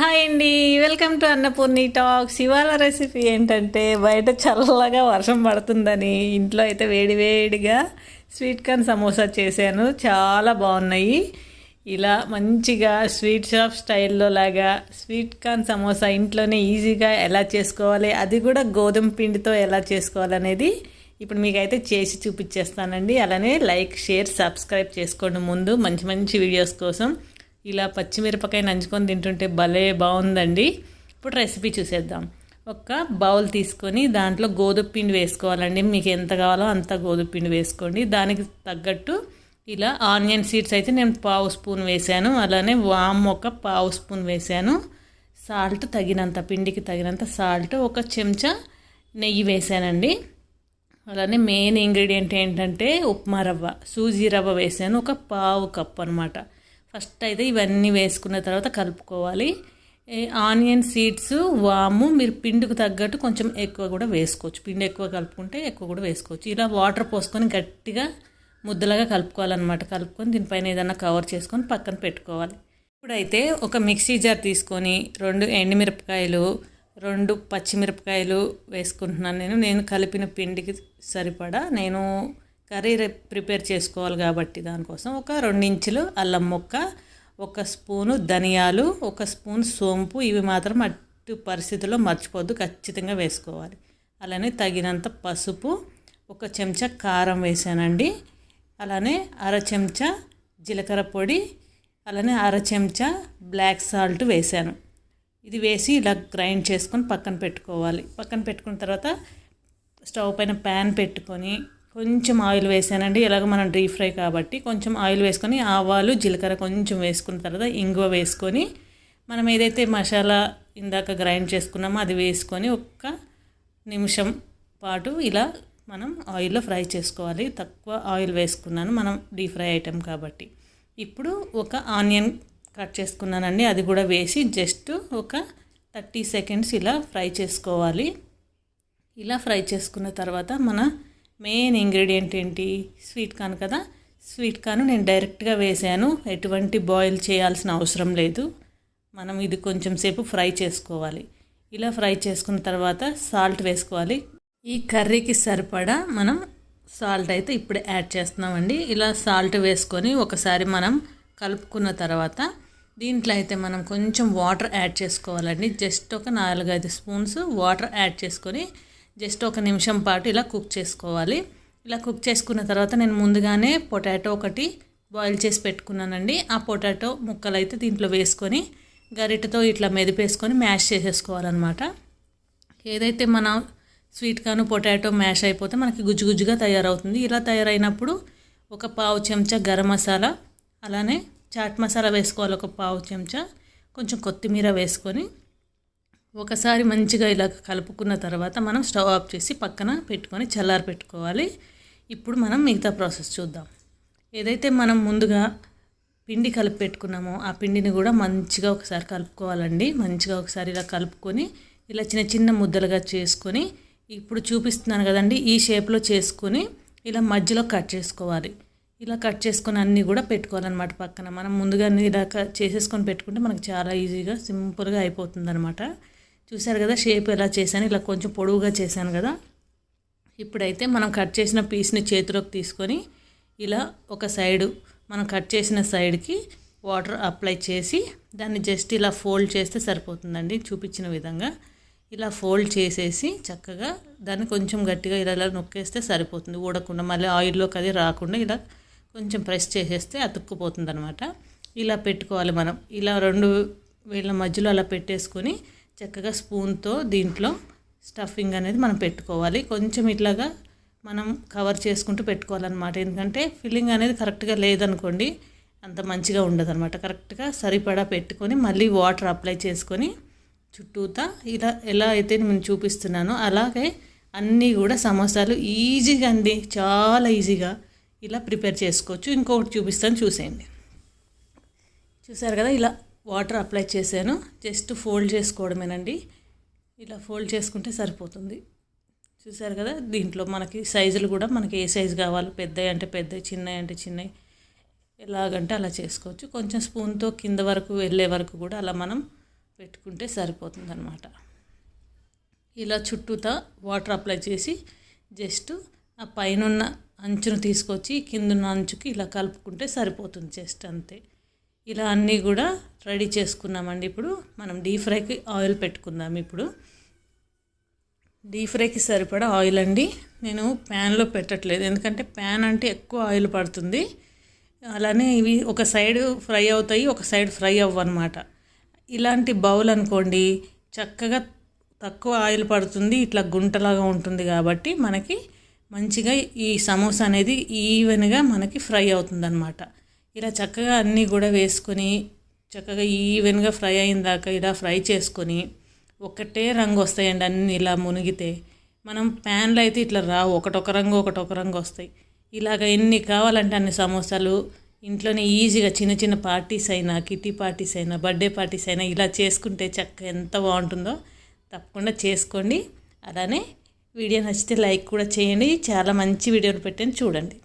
Hi అండి welcome to Annapurni talks. ఇవాళ recipe ఏంటంటే బయట చల్లగా వర్షం పడుతుందని ఇంట్లో అయితే వేడివేడిగా స్వీట్ కార్న్ సమోసా చేశాను. చాలా బాగున్నాయి. ఇలా మంచిగా స్వీట్ షాప్ స్టైల్లో లాగా స్వీట్ కార్న్ సమోసా ఇంట్లోనే ఈజీగా ఎలా చేసుకోవాలి అది కూడా గోధుమ పిండితో ఎలా చేసుకోవాలనేది ఇప్పుడు మీకైతే చేసి చూపించేస్తానండి. అలానే లైక్ షేర్ సబ్స్క్రైబ్ చేసుకోండి ముందు మంచి మంచి వీడియోస్ కోసం. ఇలా పచ్చిమిరపకాయ నంచుకొని తింటుంటే భలే బాగుందండి. ఇప్పుడు రెసిపీ చూసేద్దాం. ఒక బౌల్ తీసుకొని దాంట్లో గోధుమ పిండి వేసుకోవాలండి. మీకు ఎంత కావాలో అంత గోధుమ పిండి వేసుకోండి. దానికి తగ్గట్టు ఇలా ఆనియన్ సీడ్స్ అయితే నేను పావు స్పూన్ వేసాను. అలానే వామ్ ఒక పావు స్పూన్ వేసాను. సాల్ట్ తగినంత పిండికి తగినంత సాల్ట్ ఒక చెంచా నెయ్యి వేసానండి. అలానే మెయిన్ ఇంగ్రీడియంట్ ఏంటంటే ఉప్మా రవ్వ. సూజీ రవ్వ వేసాను. ఒక పావు కప్ అనమాట ఫస్ట్ అయితే ఇవన్నీ వేసుకున్న తర్వాత కలుపుకోవాలి. ఆనియన్ సీడ్స్ వాము మీరు పిండికి తగ్గట్టు కొంచెం ఎక్కువ కూడా వేసుకోవచ్చు. పిండి ఎక్కువ కలుపుకుంటే ఎక్కువ కూడా వేసుకోవచ్చు. ఇలా వాటర్ పోసుకొని గట్టిగా ముద్దలాగా కలుపుకోవాలన్నమాట. కలుపుకొని దీనిపైన ఏదైనా కవర్ చేసుకొని పక్కన పెట్టుకోవాలి. ఇప్పుడైతే ఒక మిక్సీ జార్ తీసుకొని రెండు ఎండుమిరపకాయలు రెండు పచ్చిమిరపకాయలు వేసుకుంటున్నాను నేను. నేను కలిపిన పిండికి సరిపడా నేను కర్రీ ప్రిపేర్ చేసుకోవాలి కాబట్టి దానికోసం ఒక రెండు ఇంచులు అల్లం ముక్క ఒక స్పూను ధనియాలు ఒక స్పూన్ సోంపు. ఇవి మాత్రం అట్టి పరిస్థితుల్లో మర్చిపోద్దు ఖచ్చితంగా వేసుకోవాలి. అలానే తగినంత పసుపు ఒక చెంచా కారం వేసానండి. అలానే అర చెంచా జీలకర్ర పొడి అలానే అర చెంచా బ్లాక్ సాల్ట్ వేసాను. ఇది వేసి ఇలా గ్రైండ్ చేసుకొని పక్కన పెట్టుకోవాలి. పక్కన పెట్టుకున్న తర్వాత స్టవ్ పైన ప్యాన్ పెట్టుకొని కొంచెం ఆయిల్ వేసానండి. ఇలాగ మనం డీప్ ఫ్రై కాబట్టి కొంచెం ఆయిల్ వేసుకొని ఆవాలు జీలకర్ర కొంచెం వేసుకున్న తర్వాత ఇంగువ వేసుకొని మనం ఏదైతే మసాలా ఇందాక గ్రైండ్ చేసుకున్నామో అది వేసుకొని ఒక్క నిమిషం పాటు ఇలా మనం ఆయిల్లో ఫ్రై చేసుకోవాలి. తక్కువ ఆయిల్ వేసుకున్నాను మనం డీప్ ఫ్రై ఐటెం కాబట్టి. ఇప్పుడు ఒక ఆనియన్ కట్ చేసుకున్నానండి. అది కూడా వేసి జస్ట్ ఒక థర్టీ సెకండ్స్ ఇలా ఫ్రై చేసుకోవాలి. ఇలా ఫ్రై చేసుకున్న తర్వాత మన మెయిన్ ఇంగ్రీడియంట్ ఏంటి? స్వీట్ కార్న్ కదా? స్వీట్ కార్న్ నేను డైరెక్ట్గా వేసాను. ఎటువంటి బాయిల్ చేయాల్సిన అవసరం లేదు. మనం ఇది కొంచెం సేపు ఫ్రై చేసుకోవాలి. ఇలా ఫ్రై చేసుకున్న తర్వాత సాల్ట్ వేసుకోవాలి. ఈ కర్రీకి సరిపడా మనం సాల్ట్ అయితే ఇప్పుడే యాడ్ చేస్తున్నామండి. ఇలా సాల్ట్ వేసుకొని ఒకసారి మనం కలుపుకున్న తర్వాత దీంట్లో అయితే మనం కొంచెం వాటర్ యాడ్ చేసుకోవాలండి. జస్ట్ ఒక నాలుగైదు స్పూన్స్ వాటర్ యాడ్ చేసుకొని జస్ట్ ఒక నిమిషం పాటు ఇలా కుక్ చేసుకోవాలి. ఇలా కుక్ చేసుకున్న తర్వాత నేను ముందుగానే పొటాటో ఒకటి బాయిల్ చేసి పెట్టుకున్నానండి. ఆ పొటాటో ముక్కలు అయితే దీంట్లో వేసుకొని గరిటతో ఇట్లా మెదిపేసుకొని మ్యాష్ చేసేసుకోవాలన్నమాట. ఏదైతే మన స్వీట్ కాను పొటాటో మ్యాష్ అయిపోతే మనకి గుజ్జు గుజ్జుగా తయారవుతుంది. ఇలా తయారైనప్పుడు ఒక పావు చెంచా గరం మసాలా అలానే చాట్ మసాలా వేసుకోవాలి ఒక పావు చెంచా కొంచెం కొత్తిమీర వేసుకొని ఒకసారి మంచిగా ఇలా కలుపుకున్న తర్వాత మనం స్టవ్ ఆఫ్ చేసి పక్కన పెట్టుకొని చల్లారి పెట్టుకోవాలి. ఇప్పుడు మనం మిగతా ప్రాసెస్ చూద్దాం. ఏదైతే మనం ముందుగా పిండి కలిపి పెట్టుకున్నామో ఆ పిండిని కూడా మంచిగా ఒకసారి కలుపుకోవాలండి. మంచిగా ఒకసారి ఇలా కలుపుకొని ఇలా చిన్న చిన్న ముద్దలుగా చేసుకొని ఇప్పుడు చూపిస్తున్నాను కదండి ఈ షేప్లో చేసుకొని ఇలా మధ్యలో కట్ చేసుకోవాలి. ఇలా కట్ చేసుకొని అన్నీ కూడా పెట్టుకోవాలన్నమాట పక్కన. మనం ముందుగా ఇలా చేసేసుకొని పెట్టుకుంటే మనకు చాలా ఈజీగా సింపుల్గా అయిపోతుంది అనమాట చూసారు కదా షేప్ ఎలా చేశాను ఇలా కొంచెం పొడవుగా చేశాను కదా. ఇప్పుడైతే మనం కట్ చేసిన పీస్ని చేతిలోకి తీసుకొని ఇలా ఒక సైడు మనం కట్ చేసిన సైడ్కి వాటర్ అప్లై చేసి దాన్ని జస్ట్ ఇలా ఫోల్డ్ చేస్తే సరిపోతుందండి చూపించిన విధంగా. ఇలా ఫోల్డ్ చేసేసి చక్కగా దాన్ని కొంచెం గట్టిగా ఇలా ఇలా నొక్కేస్తే సరిపోతుంది. ఊడకుండా మళ్ళీ ఆయిల్లోకి అది రాకుండా ఇలా కొంచెం ప్రెస్ చేసేస్తే అతుక్కుపోతుంది అనమాట ఇలా పెట్టుకోవాలి మనం. ఇలా రెండు వీళ్ళ మధ్యలో అలా పెట్టేసుకొని చక్కగా స్పూన్తో దీంట్లో స్టఫింగ్ అనేది మనం పెట్టుకోవాలి. కొంచెం ఇట్లాగా మనం కవర్ చేసుకుంటూ పెట్టుకోవాలన్నమాట. ఎందుకంటే ఫిల్లింగ్ అనేది కరెక్ట్గా లేదనుకోండి అంత మంచిగా ఉండదు అనమాట కరెక్ట్గా సరిపడా పెట్టుకొని మళ్ళీ వాటర్ అప్లై చేసుకొని చుట్టూతా ఇలా ఎలా అయితే నేను చూపిస్తున్నానో అలాగే అన్నీ కూడా సమోసాలు ఈజీగా అండి. చాలా ఈజీగా ఇలా ప్రిపేర్ చేసుకోవచ్చు. ఇంకొకటి చూపిస్తాను చూసేయండి. చూసారు కదా ఇలా వాటర్ అప్లై చేశాను. జస్ట్ ఫోల్డ్ చేసుకోవడమేనండి. ఇలా ఫోల్డ్ చేసుకుంటే సరిపోతుంది. చూసారు కదా దీంట్లో మనకి సైజులు కూడా మనకి ఏ సైజు కావాలో? పెద్దవి అంటే పెద్దవి చిన్నవి అంటే చిన్నవి ఎలాగంటే అలా చేసుకోవచ్చు. కొంచెం స్పూన్తో కింద వరకు వెళ్ళే వరకు కూడా అలా మనం పెట్టుకుంటే సరిపోతుంది అనమాట ఇలా చుట్టూతా వాటర్ అప్లై చేసి జస్ట్ ఆ పైనున్న అంచును తీసుకొచ్చి కిందున్న అంచుకి ఇలా కలుపుకుంటే సరిపోతుంది జస్ట్ అంతే. ఇలా అన్నీ కూడా రెడీ చేసుకున్నామండి. ఇప్పుడు మనం డీప్ ఫ్రైకి ఆయిల్ పెట్టుకుందాం ఇప్పుడు. డీప్ ఫ్రైకి సరిపడా ఆయిల్ అండి. నేను ప్యాన్లో పెట్టట్లేదు. ఎందుకంటే ప్యాన్ అంటే ఎక్కువ ఆయిల్ పడుతుంది. అలానే ఇవి ఒక సైడ్ ఫ్రై అవుతాయి ఒక సైడ్ ఫ్రై అవ్వనమాట ఇలాంటి బౌల్ అనుకోండి చక్కగా తక్కువ ఆయిల్ పడుతుంది ఇట్లా గుంటలాగా ఉంటుంది కాబట్టి మనకి మంచిగా ఈ సమోసా అనేది ఈవెన్గా మనకి ఫ్రై అవుతుంది అనమాట ఇలా చక్కగా అన్నీ కూడా వేసుకొని చక్కగా ఈవెన్గా ఫ్రై అయిన దాకా ఇలా ఫ్రై చేసుకొని ఒకటే రంగు వస్తాయండి అన్నీ ఇలా మునిగితే. మనం ప్యాన్లో అయితే ఇట్లా రావు ఒకటొక రంగు ఒకటొక రంగు వస్తాయి. ఇలాగ ఎన్ని కావాలంటే అన్ని సమోసాలు ఇంట్లోనే ఈజీగా చిన్న చిన్న పార్టీస్ అయినా కిటీ పార్టీస్ అయినా బర్త్డే పార్టీస్ అయినా ఇలా చేసుకుంటే చక్క ఎంత బాగుంటుందో తప్పకుండా చేసుకోండి. అలానే వీడియో నచ్చితే లైక్ కూడా చేయండి. చాలా మంచి వీడియోలు పెట్టండి చూడండి.